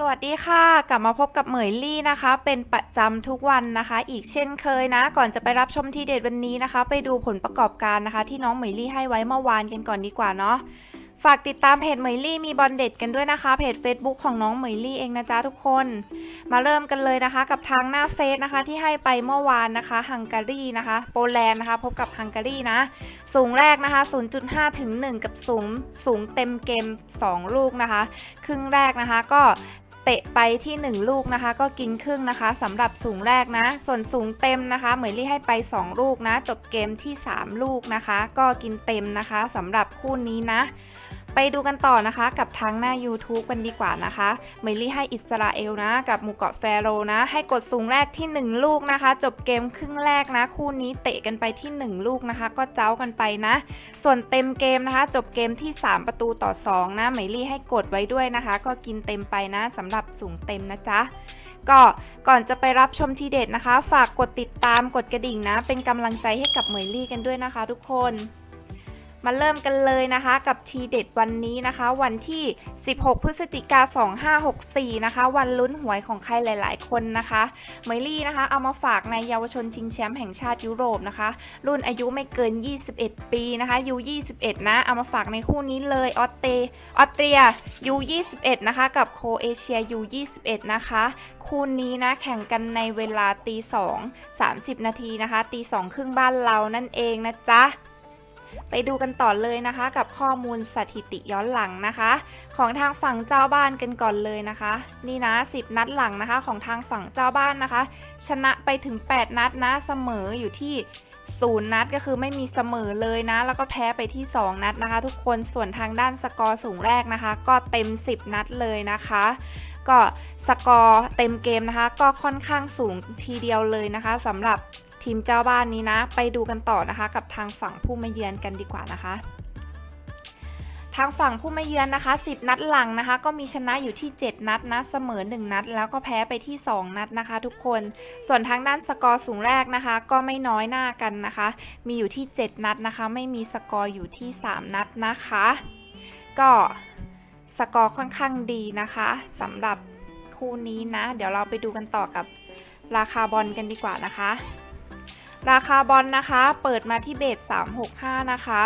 สวัสดีค่ะ กลับมาพบกับเหมยลี่นะคะ เป็นประจำทุกวันนะคะ อีกเช่นเคยนะ ก่อนจะไปรับชมทีเด็ดวันนี้นะคะ ไปดูผลประกอบการนะคะ ที่น้องเหมยลี่ให้ไว้เมื่อวานกันก่อนดีกว่าเนาะฝากติดตามเพจเหมยลี่มีบอลเด็ดกันด้วยนะคะ เพจ Facebook ของน้องเหมยลี่เองนะจ๊ะทุกคน มาเริ่มกันเลยนะคะ กับทางหน้าเฟซนะคะ ที่ให้ไปเมื่อวานนะคะฮังการีนะคะ โปแลนด์นะคะ พบกับฮังการีนะ สูงแรกนะคะ 0.5 ถึง 1 กับสูงสูงเต็มเกม 2 ลูกนะคะ ครึ่งแรกนะคะก็ เตะไปที่ 1 ลูกนะคะ ก็กินครึ่งนะคะสำหรับสูงแรกนะ ส่วนสูงเต็มนะคะ เหมยลี่ให้ไป 2 ลูกนะ จบเกมที่ 3 ลูกนะคะ ก็กินเต็มนะคะสำหรับคู่นี้นะ ไปดูกันต่อนะคะกับทางหน้า YouTube กันดีกว่านะคะเมลี่ให้อิสราเอลนะ กับหมู่เกาะแฟโรนะ ให้กดสูงแรกที่ 1 ลูกนะคะ จบเกมครึ่งแรกนะ คู่นี้เตะกันไปที่ 1 ลูกนะคะ ก็เจ้ากันไปนะ ส่วนเต็มเกมนะคะ จบเกมที่ 3 ประตูต่อ 2 นะเมลี่ให้กดไว้ด้วยนะคะ ก็กินเต็มไปนะสำหรับสูงเต็มนะจ๊ะก็ก่อนจะไปรับชมทีเด็ดนะคะ ฝากกดติดตามกดกระดิ่งนะ เป็นกำลังใจให้กับเหมยลี่กันด้วยนะคะทุกคน มาเริ่มกันเลยนะคะ กับทีเด็ดวันนี้นะคะ วันที่ 16 พฤศจิกา 2564 นะคะ วันลุ้นหวยของใครหลาย ๆ คนนะคะเมลี่นะคะ เอามาฝากในเยาวชนชิงแชมป์แห่งชาติยุโรปนะคะ รุ่นอายุไม่เกิน 21 ปีนะคะยู21 นะ เอามาฝากในคู่นี้เลยออสเตออสเตรียยู21 นะคะ กับโครเอเชียยู21 นะคะคู่นี้นะแข่งกันในเวลาตี2 30 นาทีนะคะ ตี2ครึ่งบ้านเรานั่นเองนะจ๊ะ ไปดูกันต่อเลยนะคะ กับข้อมูลสถิติย้อนหลังนะคะ ของทางฝั่งเจ้าบ้านกันก่อนเลยนะคะ นี่นะ 10 นัดหลังนะคะ ของทางฝั่งเจ้าบ้านนะคะ ชนะไปถึง 8 นัดนะเสมออยู่ที่0นัดก็คือไม่มีเสมอเลยนะ แล้วก็แพ้ไปที่ 2 นัดนะคะ ทุกคนส่วนทางด้านสกอร์สูงแรกนะคะ ก็เต็ม 10 นัดเลยนะคะ ก็สกอร์เต็มเกมนะคะ ก็ค่อนข้างสูงทีเดียวเลยนะคะสำหรับ ทีมเจ้าบ้านนี้นะ ไปดูกันต่อนะคะ กับทางฝั่งผู้มาเยือนกันดีกว่านะคะ ทางฝั่งผู้มาเยือนนะคะ 10 นัดหลังนะคะ ก็มีชนะอยู่ที่ 7 นัดนะเสมอ 1 นัด แล้วก็แพ้ไปที่ 2 นัดนะคะ ทุกคนส่วนทางด้านสกอร์สูงแรกนะคะ ก็ไม่น้อยหน้ากันนะคะ มีอยู่ที่ 7 นัดนะคะ ไม่มีสกอร์อยู่ที่ 3 นัดนะคะ ก็สกอร์ค่อนข้างดีนะคะสำหรับคู่นี้นะ เดี๋ยวเราไปดูกันต่อกับราคาบอลกันดีกว่านะคะ ราคาบอลนะคะ เปิดมาที่เบส365 นะคะ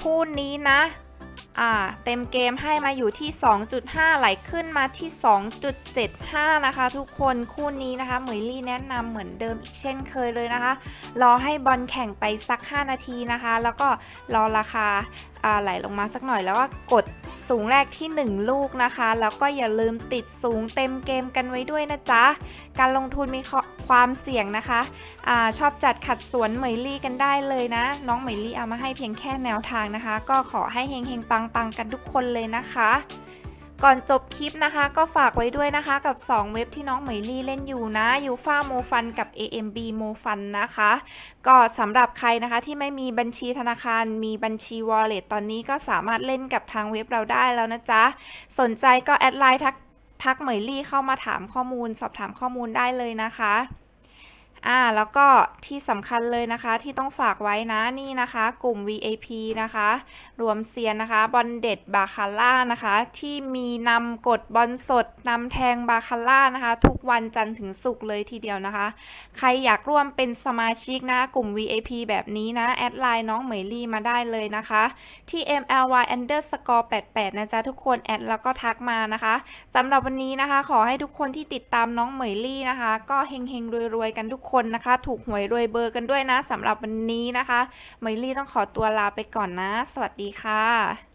คู่นี้นะอ่าเต็มเกมให้มาอยู่ที่ 2.5 ไหลขึ้นมาที่ 2.75 นะคะ ทุกคนคู่นี้นะคะเหมยลี่แนะนำเหมือนเดิมอีกเช่นเคยเลยนะคะ รอให้บอลแข่งไปสัก 5 นาทีนะคะ แล้วก็รอราคาอ่าไหลลงมาสักหน่อยแล้วก็กด สูงแรกที่ 1 ลูกนะคะ แล้วก็อย่าลืมติดสูงเต็มเกมกันไว้ด้วยนะจ๊ะ การลงทุนมีความเสี่ยงนะคะอาชอบจัดขัดสวนเหมยลี่กันได้เลยนะ น้องเหมยลี่เอามาให้เพียงแค่แนวทางนะคะ ก็ขอให้เฮงเฮงปังปังกันทุกคนเลยนะคะ ก่อนจบคลิปนะคะก็ฝากไว้ด้วยนะคะกับ 2 เว็บที่น้องเหมยลี่เล่นอยู่นะยูฟาโมฟันกับ AMB โมฟันนะคะ ก็สำหรับใครนะคะที่ไม่มีบัญชีธนาคาร มีบัญชี Wallet ตอนนี้ก็สามารถเล่นกับทางเว็บเราได้แล้วนะจ๊ะ สนใจก็แอดไลน์ทักทักเหมยลี่เข้ามาถามข้อมูล สอบถามข้อมูลได้เลยนะคะ อ่าแล้วก็ที่สำคัญเลยนะคะที่ต้องฝากไว้นะนี่นะคะ กลุ่ม VIP นะคะ รวมเซียนนะคะบอลเด็ดบาคาร่านะคะ ที่มีนำกดบอลสดนำแทงบาคาร่านะคะ ทุกวันจันทร์ถึงศุกร์เลยทีเดียวนะคะ ใครอยากร่วมเป็นสมาชิกนะ กลุ่ม VIP แบบนี้นะ แอดไลน์น้องเหมยลี่มาได้เลยนะคะ ที่ MLY underscore 88นะจ๊ะทุกคนแอดแล้วก็ทักมานะคะสำหรับวันนี้นะคะ ขอให้ทุกคนที่ติดตามน้องเหมยลี่นะคะ ก็เฮงเฮงๆรวยๆกันทุกคนนะคะ ถูกหวยรวยเบอร์กันด้วยนะสำหรับวันนี้นะคะเมลี่ต้องขอตัวลาไปก่อนนะ สวัสดีค่ะ